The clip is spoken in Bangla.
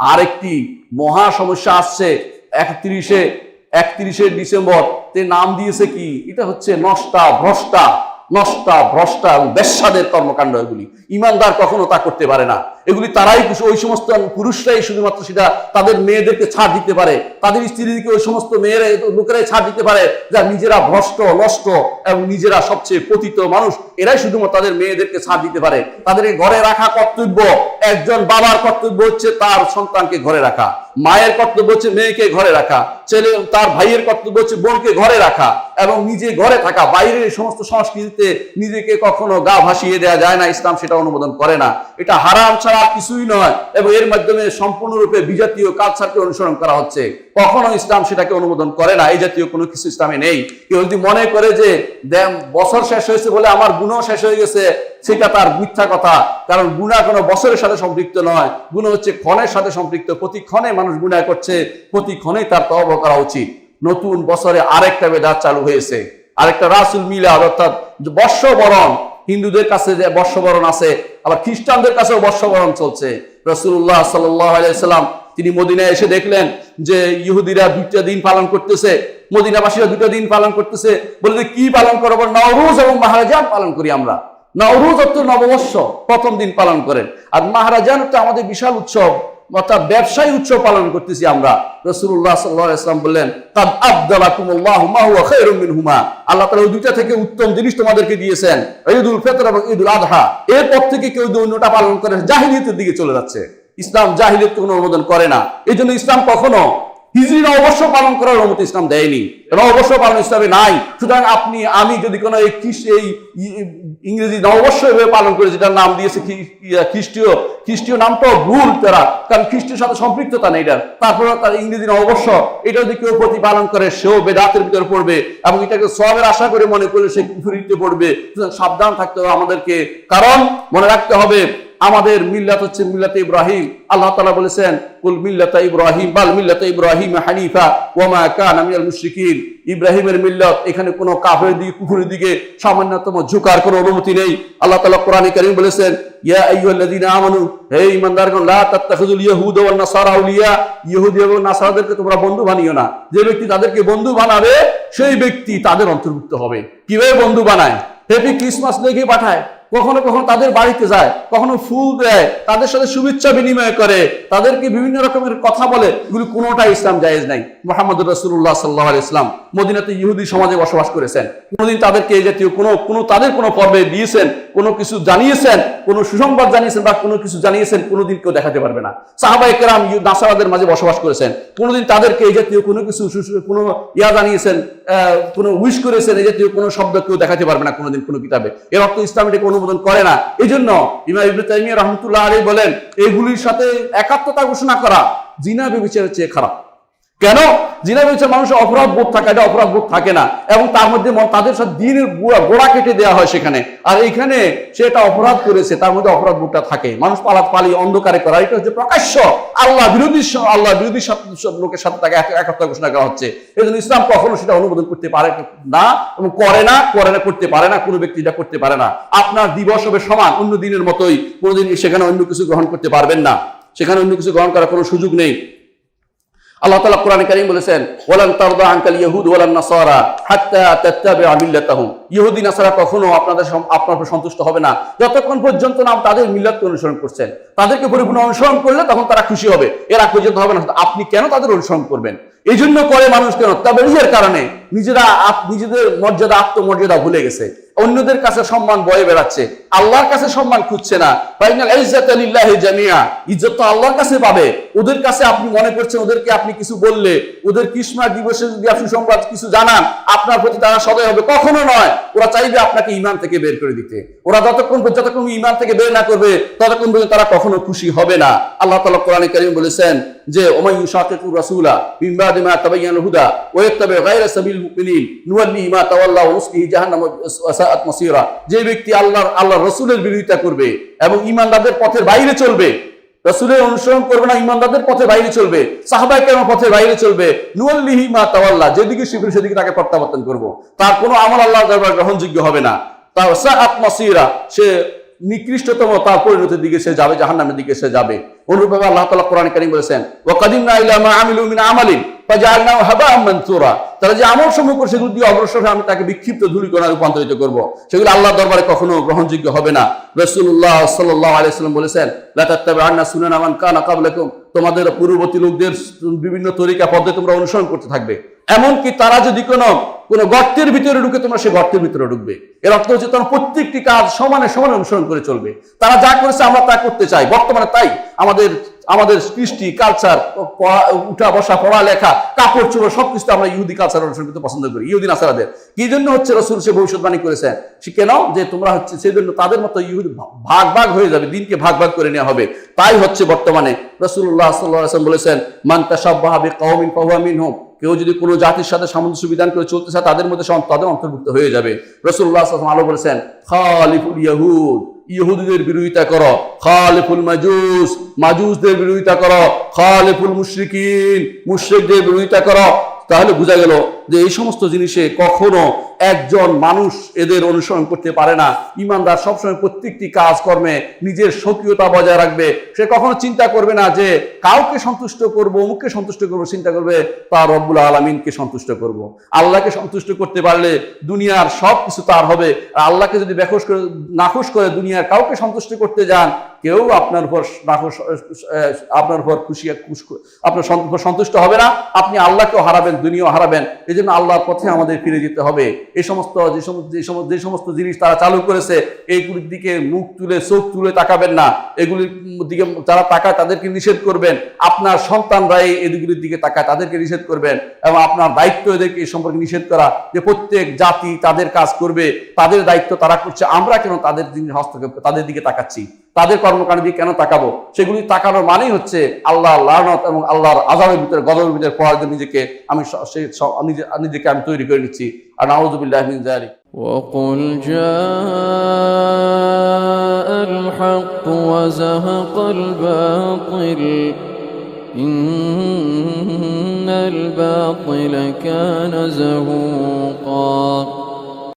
আরেকটি মহা সমস্যা আসছে, একত্রিশে একত্রিশে ডিসেম্বর। তে নাম দিয়েছে কি? এটা হচ্ছে নষ্টা ভ্রষ্টা নষ্টা ভ্রষ্টা এবং বেশ্যাদের কর্মকাণ্ড এগুলি ইমানদার কখনো তা করতে পারে না। এগুলি তারাই ওই সমস্ত পুরুষরাই শুধুমাত্র সেটা তাদের মেয়েদেরকে ছাড় দিতে পারে। তাদের স্ত্রীদেরকে ওই সমস্ত মেয়েরা লোকেরাই ছাড় দিতে পারে যা নিজেরা ভ্রষ্ট, নষ্ট এবং নিজেরা সবচেয়ে পতিত মানুষ। এরাই শুধুমাত্র তাদের মেয়েদেরকে ছাড় দিতে পারে। তাদেরকে ঘরে রাখা কর্তব্য একজন বাবার কর্তব্য হচ্ছে তার সন্তানকে ঘরে রাখা। মায়ের কর্তব্য হচ্ছে মেয়েকে ঘরে রাখা। ছেলে তার ভাইয়ের কর্তব্য হচ্ছে বোনকে ঘরে রাখা এবং নিজে ঘরে থাকা। বাইরের সমস্ত সংস্কৃতিতে নিজেকে কখনো গা ভাসিয়ে দেওয়া যায় না, ইসলাম সেটা অনুমোদন করে না। এটা হারাম ছাড়া আর কিছুই নয় এবং এর মাধ্যমে সম্পূর্ণরূপে বিজাতীয় কালচারকে অনুসরণ করা হচ্ছে। কখনো ইসলাম সেটাকে অনুমোদন করে না, এই জাতীয় কোনো কিছু ইসলামে নেই। কেউ যদি মনে করে যে বছর শেষ হয়েছে বলে আমার গুণও শেষ হয়ে গেছে, সেটা তার মিথ্যা কথা। কারণ গুণা কোনো বছরের সাথে সম্পৃক্ত নয়। গুণ হচ্ছে ক্ষণের সাথে সম্পৃক্ত। প্রতি ক্ষণে মানুষ গুণা করছে, প্রতি ক্ষণে তার তব করা উচিত। নতুন বছরে আরেকটা বেদাত চালু হয়েছে। আরেকটা রাসুল মিলাদ, অর্থাৎ বর্ষবরণ হিন্দুদের কাছে যে বর্ষবরণ আছে, আবার খ্রিস্টানদের কাছেও বর্ষবরণ চলছে। রসুল্লাহ সাল্লাম তিনি মদিনায় এসে দেখলেন যে ইহুদিরা দুইটা দিন পালন করতেছে, মদিনাবাসীরা দুটো দিন পালন করতেছে। বলে যে কি পালন করব নওরুজ এবং মাহারাজান পালন করি আমরা। নওরুজ অর্থ নববর্ষ, প্রথম দিন পালন করেন। আর মাহারাজান হচ্ছে আমাদের বিশাল উৎসব। অর্থাৎ ব্যবসায়ী উৎসব পালন করতেছি আমরা। রসুল্লাহ সাল্লাম বললেন তাদ আব্দালাকুমুল্লাহ মা খায়রুম মিনহুমা। আল্লাহ তালা ওই দুইটা থেকে উত্তম জিনিস তোমাদেরকে দিয়েছেন, ঈদুল ফেতর এবং ঈদুল আধা এরপর থেকে কেউ অন্যটা পালন করে জাহিলিয়াতের দিকে চলে যাচ্ছে। ইসলাম জাহিদের কোনো অনুমোদন করে না। এই জন্য ইসলাম কখনো হিজরি অবশ্য পালন করার অনুমতি ইসলাম দেয়নি এবং অবশ্য পালন ইসলামে নাই। সুতরাং আপনি, আমি যদি কোনো এই এই ইংরেজি নববর্ষ এভাবে পালন করে যেটার নাম দিয়েছে খ্রি- খ্রিস্টীয় খ্রিস্টীয় নামটাও ভুল তারা, কারণ খ্রিস্টের সাথে সম্পৃক্ততা নেই এটার। তারপরে তার ইংরেজি নববর্ষ এটা যদি কেউ প্রতিপালন করে, সেও বেদাতের ভিতরে পড়বে এবং এটাকে সবের আশা করে মনে করলে সে কুফুরিতে পড়বে। সাবধান থাকতে হবে আমাদেরকে, কারণ মনে রাখতে হবে আমাদের মিল্লাত হচ্ছে মিল্লাতে ইব্রাহিম। আল্লাহ তালা বলেছেন, কুল মিল্লাতা ইব্রাহিম, বাল মিল্লাতা ইব্রাহিম হানিফা ওয়ামা কানা মিনাল মুশরিকিন। ইব্রাহিমের মিল্লাত এখানে কোনো কাফের দিকে, কুফুরের দিকে সামান্যতম ঝুঁকার কোনো অনুমতি নেই। আল্লাহ তাআলা কোরআনে বলেছেন, ইয়া আইয়ুহাল্লাযীনা আমানু, হে ঈমানদারগণ, লা তাত্তাখিযুল ইয়াহুদা ওয়ান নাসারা আউলিয়া। ইহুদি এবং নাসারাদেরকে তোমরা বন্ধু বানিও না। যে ব্যক্তি তাদেরকে বন্ধু বানাবে, সেই ব্যক্তি তাদের অন্তর্ভুক্ত হবে। কীভাবে বন্ধু বানায়? হ্যাপি ক্রিসমাস লিখে পাঠায়? কখনো কখনো তাদের বাড়িতে যায়, কখনো ফুল দেয়, তাদের সাথে শুভেচ্ছা বিনিময় করে, তাদেরকে বিভিন্ন রকমের কথা বলে, এগুলি কোনোটাই ইসলাম জায়েজ নাই। মোহাম্মদ রসুল্লাহ সাল্লাহ ইসলাম মদিনাতে ইহুদি সমাজে বসবাস করেছেন। কোনোদিন তাদেরকে এই জাতীয় কোনো কোনো তাদের কোনো পর্বে দিয়েছেন, কোনো কিছু জানিয়েছেন, কোনো সুসংবাদ জানিয়েছেন বা কোনো কিছু জানিয়েছেন, কোনোদিন কেউ দেখাতে পারবে না। সাহাবাই কেরাম নাসারাদের মাঝে বসবাস করেছেন। কোনোদিন তাদেরকে এই জাতীয় কোনো কিছু কোনো ইয়া জানিয়েছেন কোনো উইশ করেছেন, এই জাতীয় কোনো শব্দ কেউ দেখাতে পারবে না কোনোদিন কোনো কিতাবে। এর অর্থ ইসলাম এটাকে অনুমোদন করে না। এই জন্য ইমা ইবনে তাইমিয়া রহমতুল্লাহ আলী বলেন, এগুলির সাথে একাত্মতা ঘোষণা করা, জিনা বিবেচনার চেয়ে খারাপ। কেন? জিনা বেবিচার মানুষের অপরাধ বোধ থাকে, এটা অপরাধ বোধ থাকে না। এবং তার মধ্যে তাদের সাথে দিনের গোড়া- গোড়া কেটে দেওয়া হয় সেখানে। আর এইখানে সে এটা অপরাধ করেছে, তার মধ্যে অপরাধ বোধটা থাকে। মানুষ পালাত পালি অন্ধকারে করা। এটা হচ্ছে প্রকাশ্য আল্লাহ বিরোধী আল্লাহ বিরোধী লোকের সাথে তাকে এক- একাত্মতা ঘোষণা করা হচ্ছে। এই জন্য ইসলাম কখনো সেটা অনুমোদন করতে পারে না এবং করে না করে না, করতে পারে না, কোনো ব্যক্তি এটা করতে পারে না। আপনার দিবস হবে সমান, অন্য দিনের মতোই। কোনোদিন সেখানে অন্য কিছু গ্রহণ করতে পারবেন না। সেখানে অন্য কিছু গ্রহণ করার কোনো সুযোগ নেই। আল্লাহ তালা কোরআন কারীম বলেছেন ওলান তারদা আঙ্কাল ইহুদ ওলান নাসারা হাত্তা তাত্তাবিআ মিল্লাতাহুম। ইহুদি, নাসারা কখনো আপনাদের আপনার উপর সন্তুষ্ট হবে না। যতক্ষণ পর্যন্ত না তাদের মিল্লাতকে অনুসরণ করছেন, তাদেরকে পরিপূর্ণ অনুসরণ করলে তখন তারা খুশি হবে। এর আগ পর্যন্ত হবে না। আপনি কেন তাদের অনুসরণ করবেন? এই জন্য করে মানুষ কেন তবে নিজের কারণে নিজেরা নিজেদের মর্যাদা, আত্মমর্যাদা ভুলে গেছে। অন্যদের কাছে সম্মান বয়ে বেড়াচ্ছে। আল্লাহর কাছে সম্মান খুঁজছে না। জামিয়া ইজ্জত তো আল্লাহর কাছে পাবে। ওদের কাছে আপনি মনে করছেন, ওদেরকে আপনি কিছু বললে, ওদের ক্রিসমাস দিবসে যদি আপনি সংবাদ কিছু জানান, আপনার প্রতি তারা সদয় হবে। কখনো নয়, ওরা চাইবে আপনাকে ইমান থেকে বের করে দিতে। ওরা যতক্ষণ যতক্ষণ ইমান থেকে বের না করবে, ততক্ষণ পর্যন্ত তারা কখনো খুশি হবে না। আল্লাহ তালা কোরআনে কারীম বলেছেন যে ওমাইয়ু শাকিকুর রাসূলা মিন বাদি হুদা ওয়া ইয়াত্তাবি গায়রা সাবিল মুমিনিন নুওয়াল্লিহি মা নুসলিহি জাহান্নাম যে ব্যক্তি আল্লাহর আল্লাহর রাসূলের বিরোধিতা করবে এবং ঈমানদারদের পথের বাইরে চলবে, রাসূলের অনুসরণ করবে না ঈমানদারদের বাইরে চলবে, সাহাবায়ে বাইরে চলবে নুওয়াল্লিহি মা তাওয়াল্লা যেদিকে সেদিকে তাকে প্রত্যাবর্তন করব। তার কোনো আমল আল্লাহর দরবারে গ্রহণযোগ্য হবে না। তা সাআত সে নিকৃষ্টতম, তার পরিণতির দিকে সে যাবে, জাহান্নামের দিকে সে যাবে। অনুরূপভাবে আল্লাহ তালা কোরআন বলেছেন, ওয়া কাদিমনা ইলা মা আমিলু মিন আমালিন হাবা মানসুরা তারা যে আমল সমূহ সেগুলো দিয়ে অগ্রসর আমি তাকে বিক্ষিপ্ত ধূলিকণা রূপান্তরিত করব। সেগুলো আল্লাহ দরবারে কখনো গ্রহণযোগ্য হবে না। রসুল্লাহ সাল্লাহ আলাইসাল্লাম বলেছেন তাত্তাবি'আন্না সুনান আমান কানা ক্বাবলাকুম তোমাদের পূর্ববর্তী লোকদের বিভিন্ন তরিকা পদ্ধতি তোমরা অনুসরণ করতে থাকবে। এমনকি তারা যদি কোনো কোনো গর্তের ভিতরে ঢুকে, তোমরা সেই গর্তের ভিতরে ঢুকবে। এর অর্থ হচ্ছে তোমরা প্রত্যেকটি কাজ সমানে সমানে অনুসরণ করে চলবে। তারা যা করেছে আমরা তা করতে চাই। বর্তমানে তাই আমাদের আমাদের কৃষ্টি কালচার উঠা, বসা, পড়ালেখা, কাপড় চোপড় সবকিছু আমরা ইহুদি কালচার অনুসরণ করতে পছন্দ করি। ইহুদি নাসারাদের। কি জন্য হচ্ছে রসুল সে ভবিষ্যৎবাণী করেছেন? সে কেন? যে তোমরা হচ্ছে, সেই জন্য তাদের মতো ইহুদি ভাগ ভাগ হয়ে যাবে, দিনকে ভাগ ভাগ করে নেওয়া হবে। তাই হচ্ছে বর্তমানে রসুল্লাহ সাল্লাহ বলেছেন মান্তা সাব্বাহাবি কৌমিন কৌমিন হোম কেউ যদি কোনো জাতির সাথে সামঞ্জস্য বিধান করে চলতে চায়, তাদের মধ্যে তাদের অন্তর্ভুক্ত হয়ে যাবে। রসুল্লাহ আলো বলেছেন, খালিফুল ইয়াহুদ ইহুদিদের বিরোধিতা করো। খালিফুল মাজুস মাজুসদের বিরোধিতা করো। খালিফুল মুশরিকিন মুশ্রিকদের বিরোধিতা করো। তাহলে বোঝা গেল যে এই সমস্ত জিনিসে কখনো একজন মানুষ এদের অনুসরণ করতে পারে না। ইমানদার সবসময় প্রত্যেকটি কাজ কর্মে নিজের সক্রিয়তা বজায় রাখবে। সে কখনো চিন্তা করবে না যে, কাউকে সন্তুষ্ট করব, অমুককে সন্তুষ্ট করব, চিন্তা করবে তার রব্বুল আলমিনকে সন্তুষ্ট করব। আল্লাহকে সন্তুষ্ট করতে পারলে দুনিয়ার সব কিছু তার হবে। আর আল্লাহকে যদি বেখোশ করে, নাখোশ করে দুনিয়ার কাউকে সন্তুষ্ট করতে যান, কেউ আপনার উপর নাখোশ আপনার উপর খুশি আপনার সন্তুষ্ট হবে না। আপনি আল্লাহকেও হারাবেন, দুনিয়াও হারাবেন। এই জন্য আল্লাহর পথে আমাদের ফিরে যেতে হবে। এই সমস্ত, যে সমস্ত যে সমস্ত যে সমস্ত জিনিস তারা চালু করেছে, এইগুলির দিকে মুখ তুলে, চোখ তুলে তাকাবেন না। এগুলির দিকে যারা তাকায় তাদেরকে নিষেধ করবেন। আপনার সন্তানরা এই এদিকগুলির দিকে তাকায় তাদেরকে নিষেধ করবেন এবং আপনার দায়িত্ব এদেরকে এই সম্পর্কে নিষেধ করা যে প্রত্যেক জাতি তাদের কাজ করবে, তাদের দায়িত্ব তারা করছে। আমরা কেন তাদের হস্তক্ষেপ, তাদের দিকে তাকাচ্ছি? তাদের কর্মকাণ্ড দিকে কেন তাকাবো সেগুলি তাকানোর মানেই হচ্ছে আল্লাহ লানত এবং আল্লাহর আজাবের ভিতরে গদবের ভিতরে পড়ার জন্য নিজেকে আমি নিজেকে আমি তৈরি করে নিচ্ছি আর নাউজুবিল্লাহ মিন জালিক وقل جاء الحق وزهق الباطل إن الباطل كان زهوقا